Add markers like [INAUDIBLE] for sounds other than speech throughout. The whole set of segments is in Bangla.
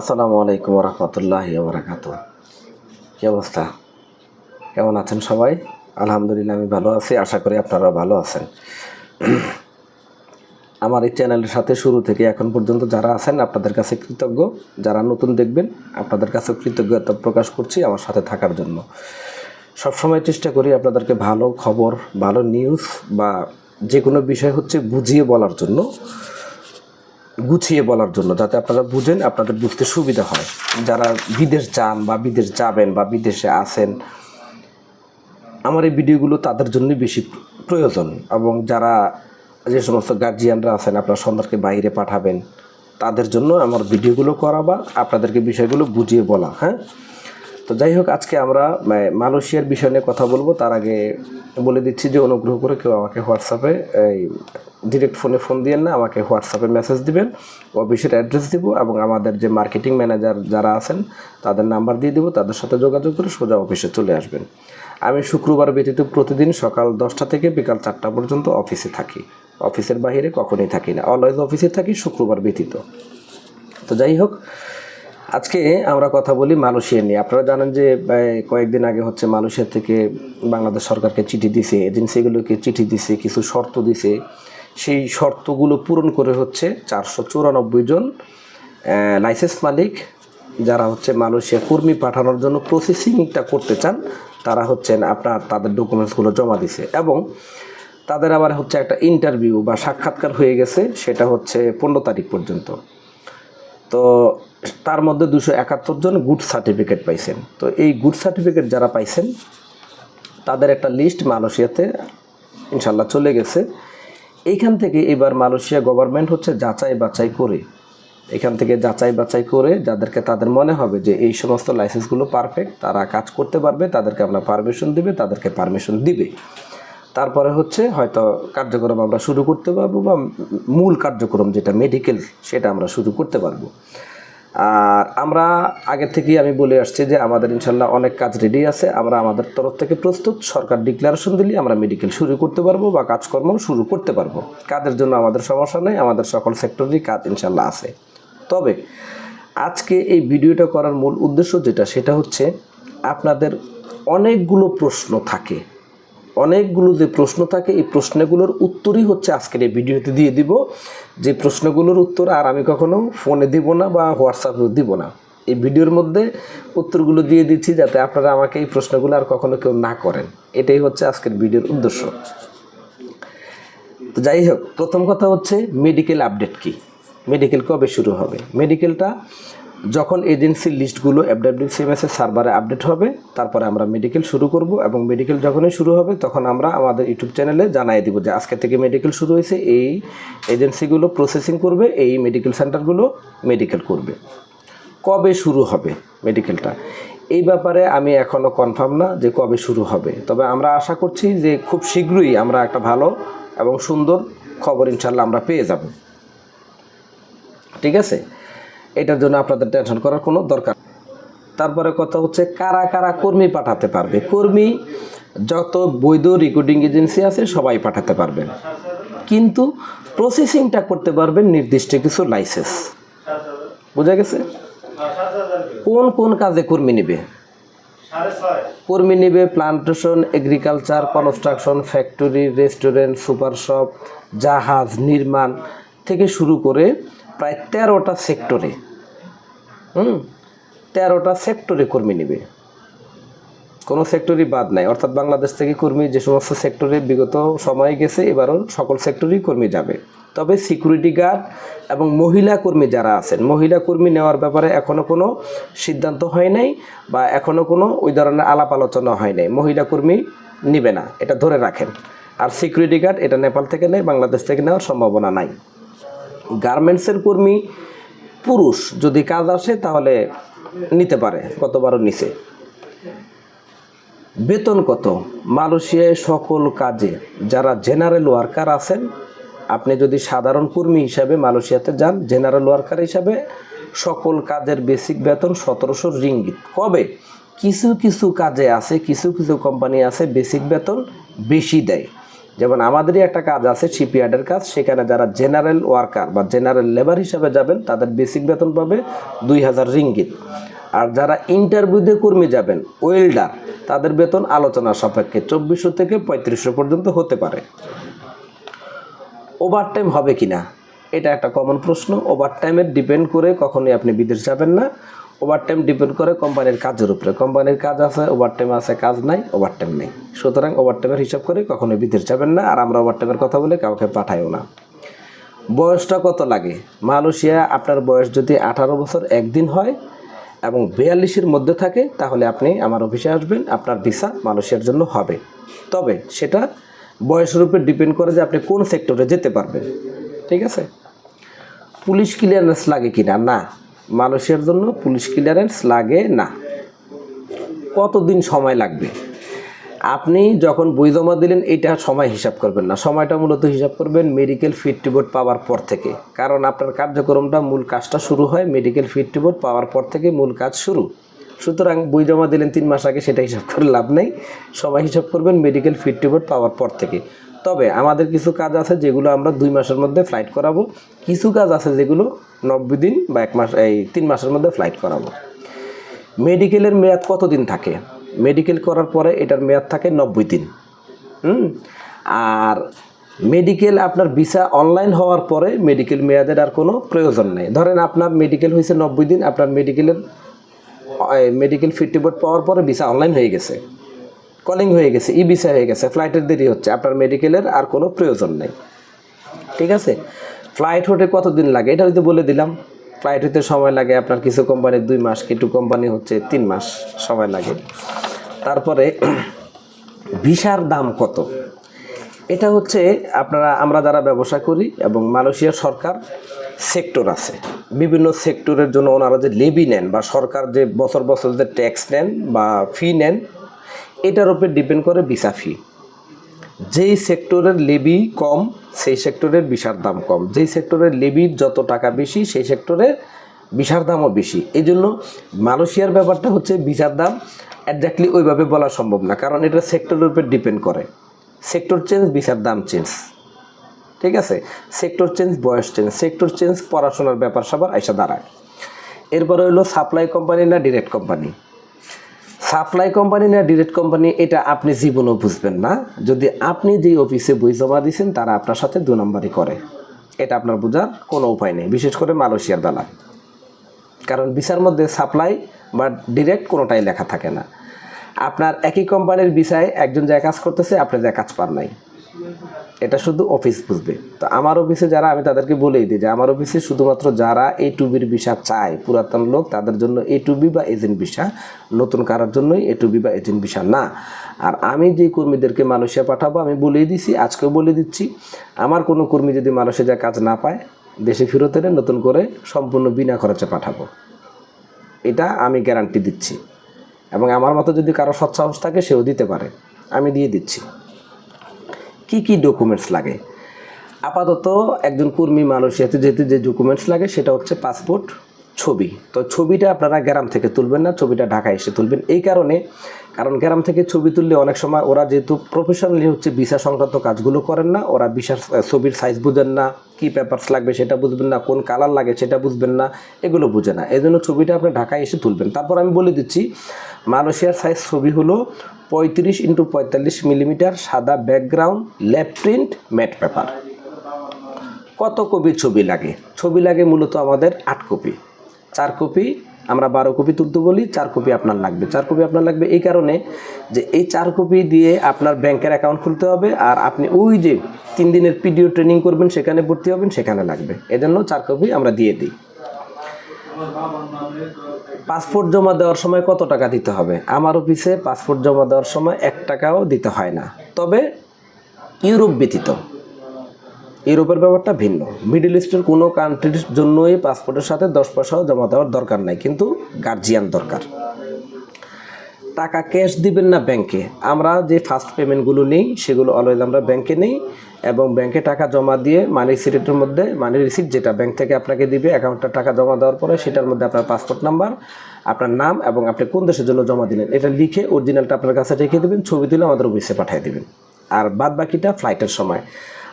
আসসালামু আলাইকুম রহমতুল্লাহ বারাকাত কী অবস্থা? কেমন আছেন সবাই? আলহামদুলিল্লাহ, আমি ভালো আছি, আশা করি আপনারা ভালো আছেন। আমার এই চ্যানেলের সাথে শুরু থেকে এখন পর্যন্ত যারা আছেন, আপনাদের কাছে কৃতজ্ঞ। যারা নতুন দেখবেন, আপনাদের কাছে কৃতজ্ঞতা প্রকাশ করছি আমার সাথে থাকার জন্য। সবসময় চেষ্টা করি আপনাদেরকে ভালো খবর, ভালো নিউজ বা যে কোনো বিষয় হচ্ছে বুঝিয়ে বলার জন্য। গুছিয়ে বলার জন্য, যাতে আপনারা বুঝেন, আপনাদের বুঝতে সুবিধা হয়। যারা বিদেশ যান বা বিদেশ যাবেন বা বিদেশে আসেন আমার এই ভিডিওগুলো তাদের জন্যই বেশি প্রয়োজন। এবং যারা যে সমস্ত গার্জিয়ানরা আছেন, আপনার সন্তানকে বাইরে পাঠাবেন, তাদের জন্য আমার ভিডিওগুলো করা বা আপনাদেরকে বিষয়গুলো বুঝিয়ে বলা হ্যাঁ? তো যাই হোক আজকে আমরা মানে, মালয়েশিয়ার বিষয় নিয়ে কথা বলব। তার আগে বলে দিচ্ছি যে অনুগ্রহ করে কেউ আমাকে হোয়াটসঅ্যাপে এই ডিরেক্ট ফোনে ফোন দিয়েন না আমাকে হোয়াটসঅ্যাপে মেসেজ দিবেন। অফিসের অ্যাড্রেস দিব এবং আমাদের যে মার্কেটিং ম্যানেজার যারা আছেন তাদের নাম্বার দিয়ে দেবো। তাদের সাথে যোগাযোগ করে সোজা অফিসে চলে আসবেন। আমি শুক্রবার ব্যতীত প্রতিদিন সকাল দশটা থেকে বিকাল চারটা পর্যন্ত অফিসে থাকি। অফিসের বাইরে কখনোই থাকি না। অলওয়েজ অফিসে থাকি শুক্রবার ব্যতীত। তো যাই হোক আজকে আমরা কথা বলি মালয়েশিয়া নিয়ে। আপনারা জানেন যে কয়েকদিন আগে হচ্ছে মালয়েশিয়া থেকে বাংলাদেশ সরকারকে চিঠি দিছে, এজেন্সিগুলোকে চিঠি দিছে, কিছু শর্ত দিছে। সেই শর্তগুলো পূরণ করে হচ্ছে চারশো চুরানব্বই জন লাইসেন্স মালিক যারা হচ্ছে মালয়েশিয়া কর্মী পাঠানোর জন্য প্রসেসিংটা করতে চান, তারা হচ্ছেন আপনার তাদের ডকুমেন্টসগুলো জমা দিছে এবং তাদের আবার হচ্ছে একটা ইন্টারভিউ বা সাক্ষাৎকার হয়ে গেছে, সেটা হচ্ছে পনেরো তারিখ পর্যন্ত। তো তার মধ্যে দুশো একাত্তর জন গুড সার্টিফিকেট পাইছেন। তো এই গুড সার্টিফিকেট যারা পাইছেন, তাদের একটা লিস্ট মালয়েশিয়াতে ইনশাল্লাহ চলে গেছে। এইখান থেকে এবার মালয়েশিয়া গভর্নমেন্ট হচ্ছে যাচাই বাছাই করে। এখান থেকে যাচাই বাছাই করে যাদেরকে তাদের মনে হবে যে এই সমস্ত লাইসেন্সগুলো পারফেক্ট তারা কাজ করতে পারবে, তাদেরকে আমরা পারমিশন দিবে, তাদেরকে পারমিশন দিবে। তারপরে হচ্ছে হয়তো কার্যক্রম আমরা শুরু করতে পারব বা মূল কার্যক্রম যেটা মেডিকেল সেটা আমরা শুরু করতে পারব। আর আমরা আগে থেকেই আমি বলে আসছি যে আমাদের ইনশাল্লাহ অনেক কাজ রেডি আছে। আমরা আমাদের তরফ থেকে প্রস্তুত। সরকার ডিক্লারেশন দিলে আমরা মেডিকেল শুরু করতে পারব বা কাজকর্ম শুরু করতে পারব। কাজের জন্য আমাদের সমস্যা নেই, আমাদের সকল সেক্টরেরই কাজ ইনশাল্লাহ আছে। তবে আজকে এই ভিডিওটা করার মূল উদ্দেশ্য যেটা, সেটা হচ্ছে আপনাদের অনেকগুলো প্রশ্ন থাকে। অনেকগুলো যে প্রশ্ন থাকে, এই প্রশ্নগুলোর উত্তরই হচ্ছে আজকের এই ভিডিওতে দিয়ে দিব। যে প্রশ্নগুলোর উত্তর আর আমি কখনো ফোনে দিব না বা হোয়াটসঅ্যাপেও দিব না। এই ভিডিওর মধ্যে উত্তরগুলো দিয়ে দিচ্ছি যাতে আপনারা আমাকে এই প্রশ্নগুলো আর কখনো কেউ না করেন। এটাই হচ্ছে আজকের ভিডিওর উদ্দেশ্য। তো যাই হোক, প্রথম কথা হচ্ছে মেডিকেল আপডেট কি? মেডিকেল কবে শুরু হবে? মেডিকেলটা যখন এজেন্সির লিস্টগুলো এফডাব্লিউসিএমএস এর সার্ভারে আপডেট হবে, তারপরে আমরা মেডিকেল শুরু করব এবং মেডিকেল যখনই শুরু হবে, তখন আমরা আমাদের ইউটিউব চ্যানেলে জানাই দিব যে আজকে থেকে মেডিকেল শুরু হয়েছে, এই এজেন্সিগুলো প্রসেসিং করবে, এই মেডিকেল সেন্টারগুলো মেডিকেল করবে। কবে শুরু হবে মেডিকেলটা এই ব্যাপারে আমি এখনও কনফার্ম না যে কবে শুরু হবে। তবে আমরা আশা করছি যে খুব শীঘ্রই আমরা একটা ভালো এবং সুন্দর খবর ইনশাল্লাহ আমরা পেয়ে যাব। ঠিক আছে? এটার জন্য আপনাদের টেনশন করার কোনো দরকার তারপরে কথা হচ্ছে কারা কারা কর্মী পাঠাতে পারবে। কর্মী যত বৈধ রেকর্ডিং এজেন্সি আছে সবাই পাঠাতে পারবেন। কিন্তু প্রসেসিংটা করতে পারবেন নির্দিষ্ট কিছু লাইসেন্স বোঝা গেছে? কোন কোন কাজে কর্মী নেবে? কর্মী নেবে plantation agriculture construction factory restaurant super shop জাহাজ, নির্মাণ থেকে শুরু করে প্রায় তেরোটা সেক্টরে, হুম, তেরোটা সেক্টরে কর্মী নেবে। কোনো সেক্টরই বাদ নাই। অর্থাৎ বাংলাদেশ থেকে কর্মী যে সমস্ত সেক্টরে বিগত সময় গেছে, এবারও সকল সেক্টরেই কর্মী যাবে। তবে সিকিউরিটি গার্ড এবং মহিলা কর্মী যারা আছেন, মহিলা কর্মী নেওয়ার ব্যাপারে এখনও কোনো সিদ্ধান্ত হয় নাই বা এখনও কোনো ওই ধরনের আলাপ আলোচনা হয় নাই। মহিলা কর্মী নিবে না, এটা ধরে রাখেন। আর সিকিউরিটি গার্ড এটা নেপাল থেকে নেয়, বাংলাদেশ থেকে নেওয়ার সম্ভাবনা নাই। গার্মেন্টসের কর্মী পুরুষ যদি কাজ আসে তাহলে নিতে পারে, কতবারও নিচে বেতন কত? মালয়েশিয়ায় সকল কাজে, যারা জেনারেল ওয়ার্কার আছেন, আপনি যদি সাধারণ কর্মী হিসাবে মালয়েশিয়াতে যান জেনারেল ওয়ার্কার হিসাবে সকল কাজের বেসিক বেতন সতেরোশো রিঙ্গিত। কবে? কিছু কিছু কাজে আছে, কিছু কিছু কোম্পানি আছে বেসিক বেতন বেশি দেয়। যেমন আমাদেরই একটা কাজ আছে শিপইয়ার্ডের কাজ, সেখানে যারা জেনারেল ওয়ার্কার বা জেনারেল লেবার হিসাবে যাবেন, তাদের বেসিক বেতন পাবে দুই হাজার রিঙ্গিত। আর যারা ইন্টারভিউতে কর্মী যাবেন ওয়েল্ডার তাদের বেতন আলোচনা সাপেক্ষে চব্বিশশো থেকে পঁয়ত্রিশশো পর্যন্ত হতে পারে। ওভার টাইম হবে কি না এটা একটা কমন প্রশ্ন। ওভার টাইমের ডিপেন্ড করে কখনোই আপনি বিদেশ যাবেন না। ওভার টাইম ডিপেন্ড করে কোম্পানির কাজের উপরে। কোম্পানির কাজ আছে ওভার টাইম আছে, কাজ নাই ওভার টাইম নেই। সুতরাং ওভার টাইমের হিসাব করে কখনোই বিদেশ যাবেন না, আর আমরা ওভার টাইমের কথা বলে কাউকে পাঠাইও না। বয়সটা কত লাগে? মালয়েশিয়া, আপনার বয়স যদি আঠারো বছর একদিন হয় এবং বিয়াল্লিশের মধ্যে থাকে, তাহলে আপনি আমার অফিসে আসবেন, আপনার ভিসা মালয়েশিয়ার জন্য হবে। তবে সেটা বয়সের উপর ডিপেন্ড করে যে আপনি কোন সেক্টরে যেতে পারবেন। ঠিক আছে? পুলিশ ক্লিয়ারেন্স লাগে কিনা? না। মালয়েশিয়ার জন্য পুলিশ ক্লিয়ারেন্স লাগে না। কতদিন সময় লাগবে? আপনি যখন বই জমা দিলেন, এটা সময় হিসাব করবেন না। সময়টা মূলত হিসাব করবেন মেডিকেল ফিট রিপোর্ট পাওয়ার পর থেকে। কারণ আপনার কার্যক্রমটা মূল কাজটা শুরু হয় মেডিকেল ফিট রিপোর্ট পাওয়ার পর থেকে মূল কাজ শুরু। সুতরাং বই জমা দিলেন তিন মাস আগে, সেটা হিসাব করে লাভ নেই। সময় হিসাব করবেন মেডিকেল ফিট রিপোর্ট পাওয়ার পর থেকে। তবে আমাদের কিছু কাজ আছে যেগুলো আমরা দুই মাসের মধ্যে ফ্লাইট করাবো। কিছু কাজ আছে যেগুলো নব্বই দিন বা এক মাস, এই তিন মাসের মধ্যে ফ্লাইট করাবো। মেডিকেলের মেয়াদ কতদিন থাকে? মেডিকেল করার পরে এটার মেয়াদ থাকে নব্বই দিন। হুম? আর মেডিকেল আপনার ভিসা অনলাইন হওয়ার পরে মেডিকেল মেয়াদের আর কোনো প্রয়োজন নেই। ধরেন আপনার মেডিকেল হয়েছে নব্বই দিন, আপনার মেডিকেলের মেডিকেল ফিট রিপোর্ট পাওয়ার পরে ভিসা অনলাইন হয়ে গেছে। কলিং হয়ে গেছে ই ভিসা হয়ে গেছে ফ্লাইটের দেরি হচ্ছে, আপনার মেডিকেলের আর কোনো প্রয়োজন নেই। ঠিক আছে? ফ্লাইট হতে কতদিন লাগে? এটা হয়তো বলে দিলাম। ফ্লাইট হতে সময় লাগে, আপনার কিছু কোম্পানির দুই মাস, কিছু কোম্পানি হচ্ছে তিন মাস সময় লাগে। তারপরে [CLEARS THROAT] ভিসার দাম কত? এটা হচ্ছে আপনারা, আমরা যারা ব্যবসা করি এবং মালয়েশিয়ার সরকার সেক্টর আছে, বিভিন্ন সেক্টরের জন্য ওনারা যে লেবি নেন বা সরকার যে বছর বছর যে ট্যাক্স নেন বা ফি নেন এটার উপর ডিপেন্ড করে ভিসা ফি যেই সেক্টরের লেবি কম, সেই সেক্টরের বিশার দাম কম। যেই সেক্টরের লেবির যত টাকা বেশি, সেই সেক্টরের বিশার দামও বেশি। এই জন্য মালয়েশিয়ার ব্যাপারটা হচ্ছে বিশার দাম একজাক্টলি ওইভাবে বলা সম্ভব না, কারণ এটা সেক্টরের উপর ডিপেন্ড করে। সেক্টর চেঞ্জ বিশার দাম চেঞ্জ ঠিক আছে? সেক্টর চেঞ্জ বয়স চেঞ্জ সেক্টর চেঞ্জ পড়াশোনার ব্যাপার সবার আইসা দাঁড়ায়। এরপরে হলো সাপ্লাই কোম্পানি না ডিরেক্ট কোম্পানি সাপ্লাই কোম্পানি না ডিরেক্ট কোম্পানি এটা আপনি জীবনেও বুঝবেন না। যদি আপনি যেই অফিসে বই জমা দিয়েছেন তারা আপনার সাথে দু নম্বরই করে। এটা আপনার বোঝার কোনো উপায় নেই, বিশেষ করে মালয়েশিয়ার বেলা কারণ বিচার মধ্যে সাপ্লাই বা ডিরেক্ট কোনোটাই লেখা থাকে না। আপনার একই কোম্পানির ভিসায় একজন যা কাজ করতেছে, আপনি যা কাজ পান নাই। এটা শুধু অফিস বুঝবে। তো আমার অফিসে যারা, আমি তাদেরকে বলেই দিই যে আমার অফিসে শুধুমাত্র যারা এই টুবির ভিসা চায়, পুরাতন লোক, তাদের জন্য এ টুবি বা এজেন্ট ভিসা নতুন কারার জন্যই এ টুবি বা এজেন্ট ভিসা না। আর আমি যে কর্মীদেরকে মালয়েশিয়া পাঠাবো, আমি বলেই দিছি, আজকেও বলে দিচ্ছি, আমার কোনো কর্মী যদি মালয়েশিয়া যা কাজ না পায়, দেশে ফেরত এনে নতুন করে সম্পূর্ণ বিনা খরচে পাঠাবো। এটা আমি গ্যারান্টি দিচ্ছি। এবং আমার মতো যদি কারও সৎসাহস থাকে, সেও দিতে পারে। আমি দিয়ে দিচ্ছি। কি কি ডকুমেন্টস লাগে? আপাতত একজন কর্মী মানুষ যেহেতু যেহেতু যে ডকুমেন্টস লাগে, সেটা হচ্ছে পাসপোর্ট ছবি। তো ছবিটা আপনারা গ্রাম থেকে তুলবেন না, ছবিটা ঢাকায় এসে তুলবেন। এই কারণে, কারণ গ্রাম থেকে ছবি তুললে অনেক সময় ওরা যেহেতু প্রফেশনালি হচ্ছে ভিসা সংক্রান্ত কাজগুলো করেন না, ওরা ভিসার ছবির সাইজ বুঝেন না, কী পেপারস লাগবে সেটা বুঝবেন না, কোন কালার লাগে সেটা বুঝবেন না, এগুলো বুঝে না। এই জন্য ছবিটা আপনি ঢাকায় এসে তুলবেন। তারপর আমি বলে দিচ্ছি, মালয়েশিয়ার সাইজ ছবি হলো পঁয়ত্রিশ ইন্টু পঁয়তাল্লিশ মিলিমিটার সাদা background lab print matte paper কত কপি ছবি লাগে? ছবি লাগে মূলত আমাদের আট কপি। চার কপি, আমরা বারো কপি তুলতে বলি, চার কপি আপনার লাগবে। চার কপি আপনার লাগবে এই কারণে যে এই চার কপি দিয়ে আপনার ব্যাংকের অ্যাকাউন্ট খুলতে হবে আর আপনি ওই যে তিন দিনের পিডিও ট্রেনিং করবেন, সেখানে ভর্তি হবেন, সেখানে লাগবে। এজন্য চার কপি আমরা দিয়ে দিই। পাসপোর্ট জমা দেওয়ার সময় কত টাকা দিতে হবে? আমার অফিসে পাসপোর্ট জমা দেওয়ার সময় এক টাকাও দিতে হয় না। তবে ইউরোপ ব্যতীত। ইউরোপের ব্যাপারটা ভিন্ন। মিডল ইস্টের কোনো কান্ট্রির জন্যই পাসপোর্টের সাথে দশ পয়সাও জমা দেওয়ার দরকার নাই, কিন্তু গার্জিয়ান দরকার। টাকা ক্যাশ দিবেন না ব্যাংকে আমরা যে ফার্স্ট পেমেন্টগুলো নেই, সেগুলো অলওয়েজ আমরা ব্যাংকে নেই এবং ব্যাংকে টাকা জমা দিয়ে মানি রিসিটের মধ্যে মানি রিসিট যেটা ব্যাংক থেকে আপনাকে দিবে অ্যাকাউন্টটা টাকা জমা দেওয়ার পরে সেটার মধ্যে আপনার পাসপোর্ট নাম্বার আপনার নাম এবং আপনি কোন দেশের জন্য জমা দিলেন, এটা লিখে অরিজিনালটা আপনার কাছে রেখে দেবেন, ছবি তুলে আমাদের অফিসে পাঠিয়ে দেবেন। আর বাদ বাকিটা ফ্লাইটের সময়।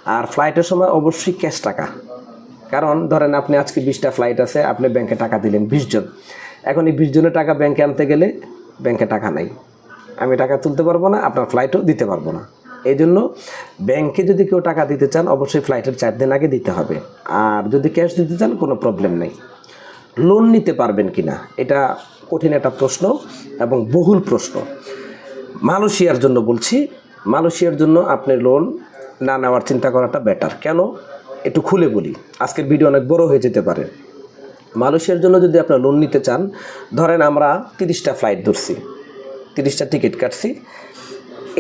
আর ফ্লাইটের সময় অবশ্যই ক্যাশ টাকা। কারণ ধরেন আপনি আজকে বিশটা ফ্লাইট আছে, আপনি ব্যাংকে টাকা দিলেন বিশ জন। এখন এই বিশ জনের টাকা ব্যাংকে আনতে গেলে ব্যাংকে টাকা নাই। আমি টাকা তুলতে পারব না, আপনার ফ্লাইটও দিতে পারব না। এই জন্য ব্যাংকে যদি কেউ টাকা দিতে চান, অবশ্যই ফ্লাইটের চার দিন আগে দিতে হবে। আর যদি ক্যাশ দিতে চান, কোনো প্রবলেম নেই। লোন নিতে পারবেন কি না এটা কঠিন একটা প্রশ্ন এবং বহুল প্রশ্ন। মালয়েশিয়ার জন্য বলছি, মালয়েশিয়ার জন্য আপনি লোন না নেওয়ার চিন্তা করাটা বেটার কেন? একটু খুলে বলি। আজকের ভিডিও অনেক বড় হয়ে যেতে পারে। মালয়েশিয়ার জন্য যদি আপনার লোন নিতে চান, ধরেন আমরা তিরিশটা ফ্লাইট ধরছি, তিরিশটা টিকিট কাটছি।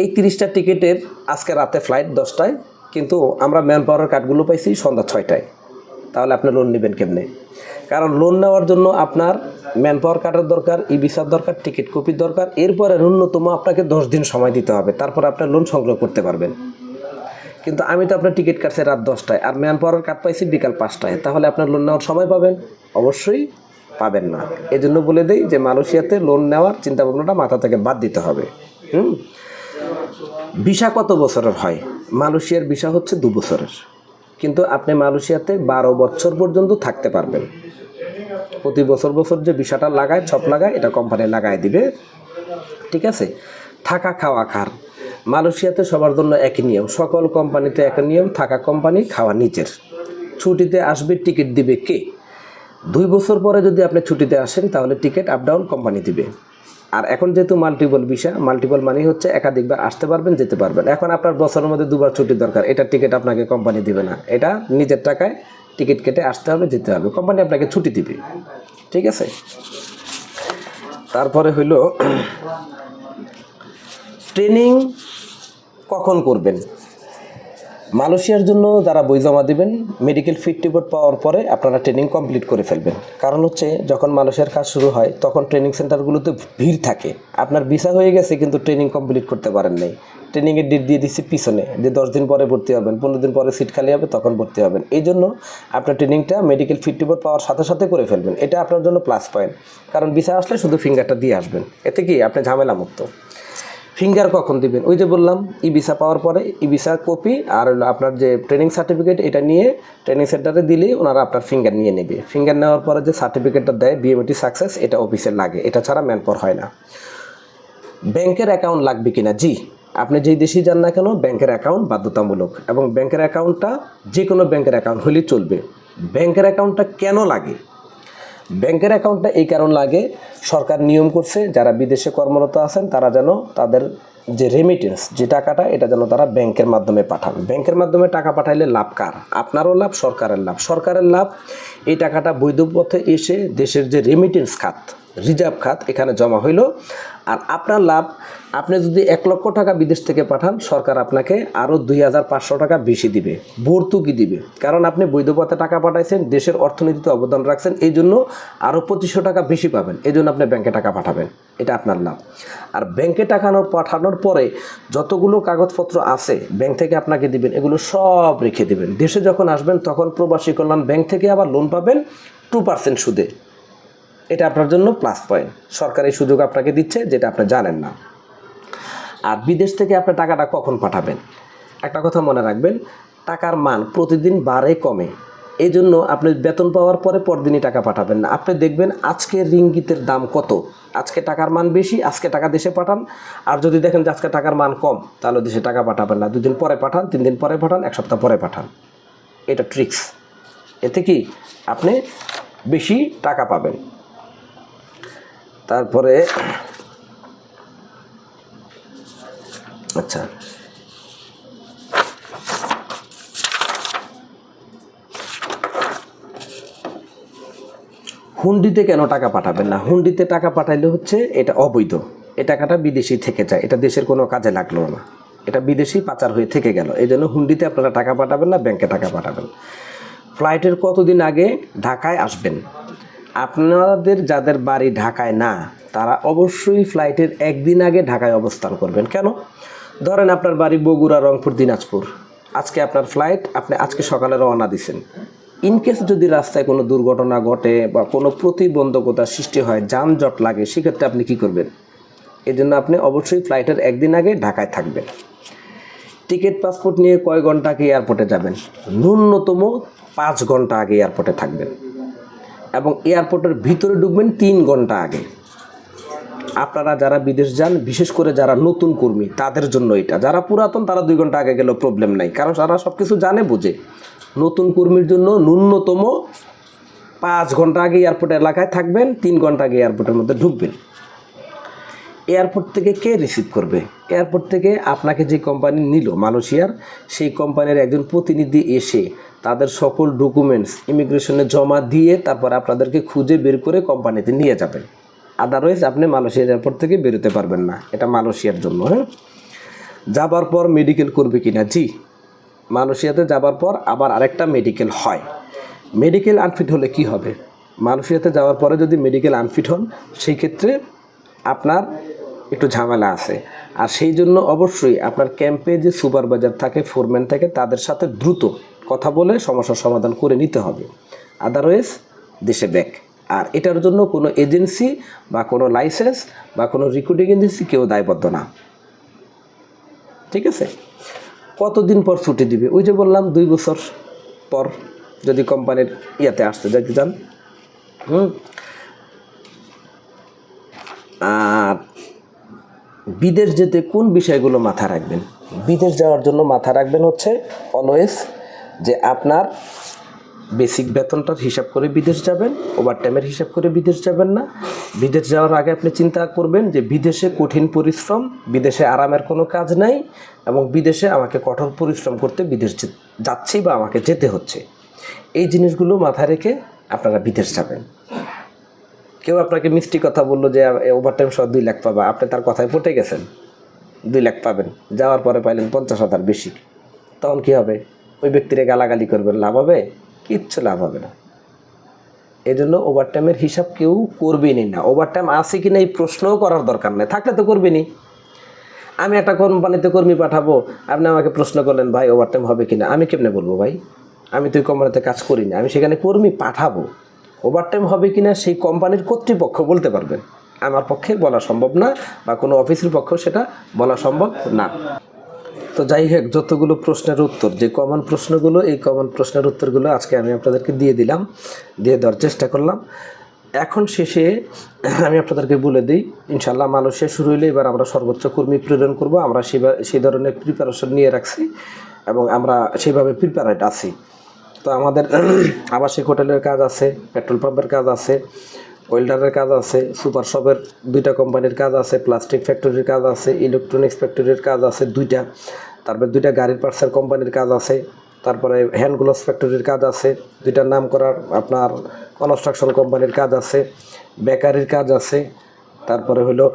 এই তিরিশটা টিকিটের আজকে রাতে ফ্লাইট দশটায়, কিন্তু আমরা ম্যান পাওয়ারের কার্ডগুলো পাইছি সন্ধ্যা ছয়টায়। তাহলে আপনি লোন নেবেন কেমনে? কারণ লোন নেওয়ার জন্য আপনার ম্যান পাওয়ার কার্ডের দরকার ই ভিসার দরকার টিকিট কপির দরকার। এরপরে ন্যূনতম আপনাকে দশ দিন সময় দিতে হবে। তারপর আপনার লোন সংগ্রহ করতে পারবেন। কিন্তু আমি তো আপনার টিকিট কাটছি রাত দশটায় আর ম্যান পাওয়ার কার্ড পাইছি বিকাল পাঁচটায়। তাহলে আপনার লোন নেওয়ার সময় পাবেন? অবশ্যই পাবেন না। এজন্য বলে দেই যে মালয়েশিয়াতে লোন নেওয়ার চিন্তাভাবনাটা মাথা থেকে বাদ দিতে হবে। হুম? ভিসা কত বছরের হয়? মালয়েশিয়ার ভিসা হচ্ছে দু বছরের। কিন্তু আপনি মালয়েশিয়াতে বারো বছর পর্যন্ত থাকতে পারবেন। প্রতি বছর বছর যে ভিসাটা লাগায়, ছপ লাগায়, এটা কোম্পানি লাগায় দিবে। ঠিক আছে? থাকা, খাওয়া, খার। মালয়েশিয়াতে সবার জন্য একই নিয়ম। সকল কোম্পানিতে একই নিয়ম, থাকা কোম্পানি খাওয়া নিচের ছুটিতে আসবে টিকিট দিবে কে? দুই বছর পরে যদি আপনি ছুটিতে আসেন, তাহলে টিকিট আপ ডাউন কোম্পানি দিবে। আর এখন যেহেতু মাল্টিপল ভিসা মাল্টিপল মানে হচ্ছে একাধিকবার আসতে পারবেন, যেতে পারবেন। এখন আপনার বছরের মধ্যে দুবার ছুটি দরকার, এটা টিকিট আপনাকে কোম্পানি দিবে না। এটা নিজের টাকায় টিকিট কেটে আসতে হবে, যেতে হবে। কোম্পানি আপনাকে ছুটি দিবে। ঠিক আছে? তারপরে হইল ট্রেনিং কখন করবেন? মালয়েশিয়ার জন্য যারা বই জমা দেবেন মেডিকেল ফিট রিপোর্ট পাওয়ার পরে আপনারা ট্রেনিং কমপ্লিট করে ফেলবেন। কারণ হচ্ছে, যখন মালয়েশিয়ার কাজ শুরু হয়, তখন ট্রেনিং সেন্টারগুলোতে ভিড় থাকে। আপনার ভিসা হয়ে গেছে, কিন্তু ট্রেনিং কমপ্লিট করতে পারেন নাই। ট্রেনিংয়ের ডেট দিয়ে দিচ্ছি পিছনে যে দশ দিন পরে ভর্তি হবেন, পনেরো দিন পরে সিট খালি হবে, তখন ভর্তি হবেন। এই জন্য আপনার ট্রেনিংটা মেডিকেল ফিট রিপোর্ট পাওয়ার সাথে সাথে করে ফেলবেন। এটা আপনার জন্য প্লাস পয়েন্ট কারণ ভিসা আসলে শুধু ফিঙ্গারটা দিয়ে আসবেন। এতে কি? আপনি ঝামেলা মুক্ত ফিঙ্গার কখন দিবেন? ওই যে বললাম ই ভিসা পাওয়ার পরে ই ভিসা কপি আর আপনার যে ট্রেনিং সার্টিফিকেট এটা নিয়ে ট্রেনিং সেন্টারে দিলেই ওনারা আপনার ফিঙ্গার নিয়ে নেবে। ফিঙ্গার নেওয়ার পরে যে সার্টিফিকেটটা দেয় বিএমটি সাকসেস এটা অফিসে লাগে। এটা ছাড়া ম্যান পাওয়ার হয় না। ব্যাংকের অ্যাকাউন্ট লাগবে কিনা? জি। আপনি যেই দেশেই যান না কেন ব্যাংকের অ্যাকাউন্ট বাধ্যতামূলক। এবং ব্যাংকের অ্যাকাউন্টটা যে কোনো ব্যাংকের অ্যাকাউন্ট হলেই চলবে। ব্যাংকের অ্যাকাউন্টটা কেন লাগে? ব্যাংকের অ্যাকাউন্টটা এই কারণ লাগে, সরকার নিয়ম করছে, যারা বিদেশে কর্মরত আছেন, তারা যেন তাদের যে রেমিটেন্স যে টাকাটা, এটা যেন তারা ব্যাংকের মাধ্যমে পাঠান। ব্যাংকের মাধ্যমে টাকা পাঠাইলে লাভ কার? আপনারও লাভ, সরকারের লাভ। সরকারের লাভ, এই টাকাটা বৈধ পথে এসে দেশের যে রেমিটেন্স খাত রিজার্ভ খাত এখানে জমা হইল। আর আপনার লাভ, আপনি যদি এক লক্ষ টাকা বিদেশ থেকে পাঠান, সরকার আপনাকে আরও দুই হাজার পাঁচশো টাকা বেশি দিবে, ভর্তুকি দিবে। কারণ আপনি বৈধ পথে টাকা পাঠাইছেন, দেশের অর্থনীতিতে অবদান রাখছেন, এই জন্য আরও পঁচিশশো টাকা বেশি পাবেন, এই জন্য আপনি ব্যাংকে টাকা পাঠাবেন। এটা আপনার লাভ। আর ব্যাংকে টাকানোর পাঠানোর পরে যতগুলো কাগজপত্র আছে, ব্যাংক থেকে আপনাকে দিবেন, এগুলো সব রেখে দিবেন। দেশে যখন আসবেন, তখন প্রবাসী কল্যাণ ব্যাংক থেকে আবার লোন পাবেন টু পার্সেন্ট সুদে। এটা আপনার জন্য প্লাস পয়েন্ট সরকার এই সুযোগ আপনাকে দিচ্ছে যেটা আপনি জানেন না। আর বিদেশ থেকে আপনি টাকাটা কখন পাঠাবেন? একটা কথা মনে রাখবেন, টাকার মান প্রতিদিন বাড়ে কমে। এই জন্য আপনি বেতন পাওয়ার পরে পরদিনই টাকা পাঠাবেন না। আপনি দেখবেন আজকের রিঙ্গিতের দাম কত? আজকে টাকার মান বেশি, আজকে টাকা দেশে পাঠান। আর যদি দেখেন যে আজকে টাকার মান কম, তাহলে দেশে টাকা পাঠাবেন না। দুদিন পরে পাঠান, তিন দিন পরে পাঠান, এক সপ্তাহ পরে পাঠান। এটা ট্রিক্স এতে কি? আপনি বেশি টাকা পাবেন। তারপরে আচ্ছা। হুন্ডিতে কেন টাকা পাঠাবেন না? হুন্ডিতে টাকা পাঠাইলে হচ্ছে এটা অবৈধ। এ টাকাটা বিদেশি থেকে যায়। এটা দেশের কোনো কাজে লাগল না। এটা বিদেশি পাচার হয়ে থেকে গেল। এই জন্য হুন্ডিতে আপনারা টাকা পাঠাবেন না, ব্যাংকে টাকা পাঠাবেন। ফ্লাইটের কতদিন আগে ঢাকায় আসবেন? আপনাদের যাদের বাড়ি ঢাকায় না, তারা অবশ্যই ফ্লাইটের একদিন আগে ঢাকায় অবস্থান করবেন। কেন? ধরেন আপনার বাড়ি বগুড়া, রংপুর, দিনাজপুর। আজকে আপনার ফ্লাইট, আপনি আজকে সকালে রওনা দিছেন। ইনকেস যদি রাস্তায় কোনো দুর্ঘটনা ঘটে বা কোনো প্রতিবন্ধকতা সৃষ্টি হয়, যানজট লাগে, সেক্ষেত্রে আপনি কি করবেন? এই জন্য আপনি অবশ্যই ফ্লাইটের একদিন আগে ঢাকায় থাকবেন। টিকিট, পাসপোর্ট নিয়ে কয় ঘণ্টা আগে এয়ারপোর্টে যাবেন? ন্যূনতম পাঁচ ঘণ্টা আগে এয়ারপোর্টে থাকবেন। এবং এয়ারপোর্টের ভিতরে ঢুকবেন তিন ঘণ্টা আগে। আপনারা যারা বিদেশ যান, বিশেষ করে যারা নতুন কর্মী, তাদের জন্য এটা। যারা পুরাতন, তারা দুই ঘণ্টা আগে গেলেও প্রবলেম নাই। কারণ তারা সব কিছু জানে, বুঝে। নতুন কর্মীর জন্য ন্যূনতম পাঁচ ঘণ্টা আগে এয়ারপোর্ট এলাকায় থাকবেন, তিন ঘণ্টা আগে এয়ারপোর্টের মধ্যে ঢুকবেন। এয়ারপোর্ট থেকে কে রিসিভ করবে? এয়ারপোর্ট থেকে আপনাকে যে কোম্পানি নিল, মালয়েশিয়ার, সেই কোম্পানির একজন প্রতিনিধি এসে তাদের সকল ডকুমেন্টস ইমিগ্রেশনে জমা দিয়ে তারপর আপনাদেরকে খুঁজে বের করে কোম্পানিতে নিয়ে যাবেন। আদারওয়াইজ আপনি মালয়েশিয়ার এয়ারপোর্ট থেকে বেরোতে পারবেন না। এটা মালয়েশিয়ার জন্য হ্যাঁ? যাবার পর মেডিকেল করবে কিনা? জি। মালয়েশিয়াতে যাবার পর আবার আরেকটা মেডিকেল হয়। মেডিকেল আনফিট হলে কি হবে? মালয়েশিয়াতে যাওয়ার পরে যদি মেডিকেল আনফিট হন, সেই ক্ষেত্রে আপনার একটু ঝামেলা আছে। আর সেই জন্য অবশ্যই আপনার ক্যাম্পে যে সুপারভাইজার থাকে ফোরম্যান থাকে, তাদের সাথে দ্রুত কথা বলে সমস্যার সমাধান করে নিতে হবে। আদারওয়াইজ দেশে ব্যাক। আর এটার জন্য কোনো এজেন্সি বা কোনো লাইসেন্স বা কোনো রিক্রুটিং এজেন্সি কেউ দায়বদ্ধ না। ঠিক আছে? কতদিন পর ছুটি দিবে? ওই যে বললাম, দুই বছর পর যদি কোম্পানির ইয়াতে আসতে দেখতে যান হুম? আর বিদেশ যেতে কোন বিষয়গুলো মাথায় রাখবেন? বিদেশ যাওয়ার জন্য মাথা রাখবেন হচ্ছে অলওয়েজ যে আপনার বেসিক বেতনটার হিসাব করে বিদেশ যাবেন ওভার টাইমের হিসাব করে বিদেশ যাবেন না। বিদেশ যাওয়ার আগে আপনি চিন্তা করবেন যে বিদেশে কঠিন পরিশ্রম, বিদেশে আরামের কোনো কাজ নাই এবং বিদেশে আমাকে কঠোর পরিশ্রম করতে বিদেশ যাচ্ছি বা আমাকে যেতে হচ্ছে। এই জিনিসগুলো মাথায় রেখে আপনারা বিদেশ যাবেন। কেউ আপনাকে মিষ্টি কথা বলল যে ওভার টাইম সহ দুই লাখ পাবা। আপনি তার কথায় পটে গেছেন। দুই লাখ পাবেন। যাওয়ার পরে পাইলেন পঞ্চাশ হাজার বেশি। তখন কী হবে? ওই ব্যক্তিরে গালাগালি করবে, লাভ হবে? কিচ্ছু লাভ হবে না। এই জন্য ওভারটাইমের হিসাব কেউ করবেনই না। ওভারটাইম আছে কি না এই প্রশ্নও করার দরকার নেই। থাকলে তো করবেনই। আমি একটা কোম্পানিতে কর্মী পাঠাবো, আপনি আমাকে প্রশ্ন করলেন, ভাই ওভারটাইম হবে কি না? আমি কেমনে বলব ভাই? আমি তো ওই কোম্পানিতে কাজ করি না। আমি সেখানে কর্মী পাঠাবো। ওভারটাইম হবে কি না, সেই কোম্পানির কর্তৃপক্ষ বলতে পারবেন আমার পক্ষে বলা সম্ভব না বা কোনো অফিসের পক্ষেও সেটা বলা সম্ভব না। তো যাই হোক, যতগুলো প্রশ্নের উত্তর, যে কমন প্রশ্নগুলো, এই কমন প্রশ্নের উত্তরগুলো আজকে আমি আপনাদেরকে দিয়ে দিলাম, দিয়ে দেওয়ার চেষ্টা করলাম। এখন শেষে আমি আপনাদেরকে বলে দিই ইনশাল্লাহ মালয়েশিয়া শুরু হইলে এবার আমরা সর্বোচ্চ কর্মী প্রেরণ করব, আমরা সেই ধরনের প্রিপারেশন নিয়ে রাখছি এবং আমরা সেভাবে প্রিপারেড আছি। তো আমাদের আবাসিক হোটেলের কাজ আছে পেট্রোল পাম্পের কাজ আছে ওয়েল্ডারের কাজ আছে সুপার শপের দুইটা কোম্পানির কাজ আছে প্লাস্টিক ফ্যাক্টরির কাজ আছে ইলেকট্রনিক্স ফ্যাক্টরির কাজ আছে দুইটা তারপরে দুইটা গাড়ির পার্টসের কোম্পানির কাজ আছে তারপরে হ্যান্ড গ্লোভস ফ্যাক্টরির কাজ আছে দুইটা নাম করার আপনার কনস্ট্রাকশন কোম্পানির কাজ আছে বেকারির কাজ আছে তারপরে হলো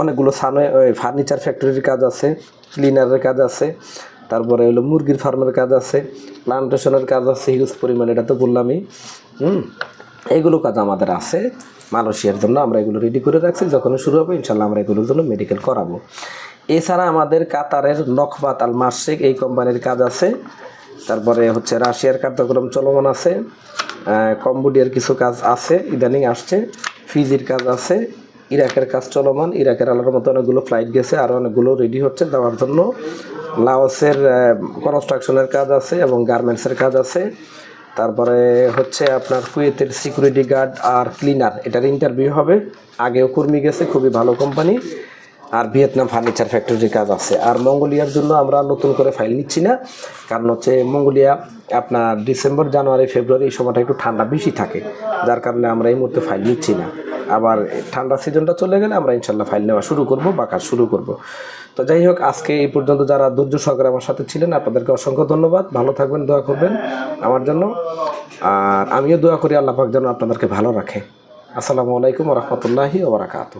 অনেকগুলো সানে ফার্নিচার ফ্যাক্টরির কাজ আছে ক্লিনারের কাজ আছে তারপরে হলো মুরগির ফার্মের কাজ আছে প্লান্টেশনের কাজ আছে হিউজ পরিমাণে এটা তো বললামই হুম এইগুলো কাজ আমাদের আছে। মালয়েশিয়ার জন্য আমরা এগুলো রেডি করে রাখছি। যখন শুরু হবে ইনশাল্লাহ আমরা এগুলোর জন্য মেডিকেল করাবো। এছাড়া আমাদের কাতারের নখবাত আল মার্শেক এই কোম্পানির কাজ আছে। তারপরে হচ্ছে রাশিয়ার কার্যক্রম চলমান আছে। কম্বোডিয়ার কিছু কাজ আছে, ইদানিং আসছে। ফিজির কাজ আছে, ইরাকের কাজ চলমান। ইরাকের আলোর মতো অনেকগুলো ফ্লাইট গেছে, আর অনেকগুলো রেডি হচ্ছে দেওয়ার জন্য। লাওসের কনস্ট্রাকশনের কাজ আছে এবং গার্মেন্টসের কাজ আছে। তারপরে হচ্ছে আপনার কুয়েতের সিকিউরিটি গার্ড আর ক্লিনার এটার ইন্টারভিউ হবে। আগেও কর্মী গেছে, খুবই ভালো কোম্পানি আর ভিয়েতনাম ফার্নিচার ফ্যাক্টরির কাজ আছে। আর মঙ্গোলিয়ার জন্য আমরা নতুন করে ফাইল নিচ্ছি না। কারণ হচ্ছে মঙ্গোলিয়া, আপনার ডিসেম্বর জানুয়ারি ফেব্রুয়ারি এই সময়টা একটু ঠান্ডা বেশি থাকে। যার কারণে আমরা এই মুহূর্তে ফাইল নিচ্ছি না। আবার ঠান্ডা সিজনটা চলে গেলে আমরা ইনশাল্লাহ ফাইল নেওয়া শুরু করব বা কাজ শুরু করব। তো যাই হোক, আজকে এই পর্যন্ত যারা দুর্যোগ সহকারে আমার সাথে ছিলেন, আপনাদেরকে অসংখ্য ধন্যবাদ। ভালো থাকবেন, দোয়া করবেন আমার জন্য। আর আমিও দোয়া করি, আল্লাহ পাক যেন আপনাদেরকে ভালো রাখে। আসসালামু আলাইকুম রহমতুল্লাহি ওবরাকাতু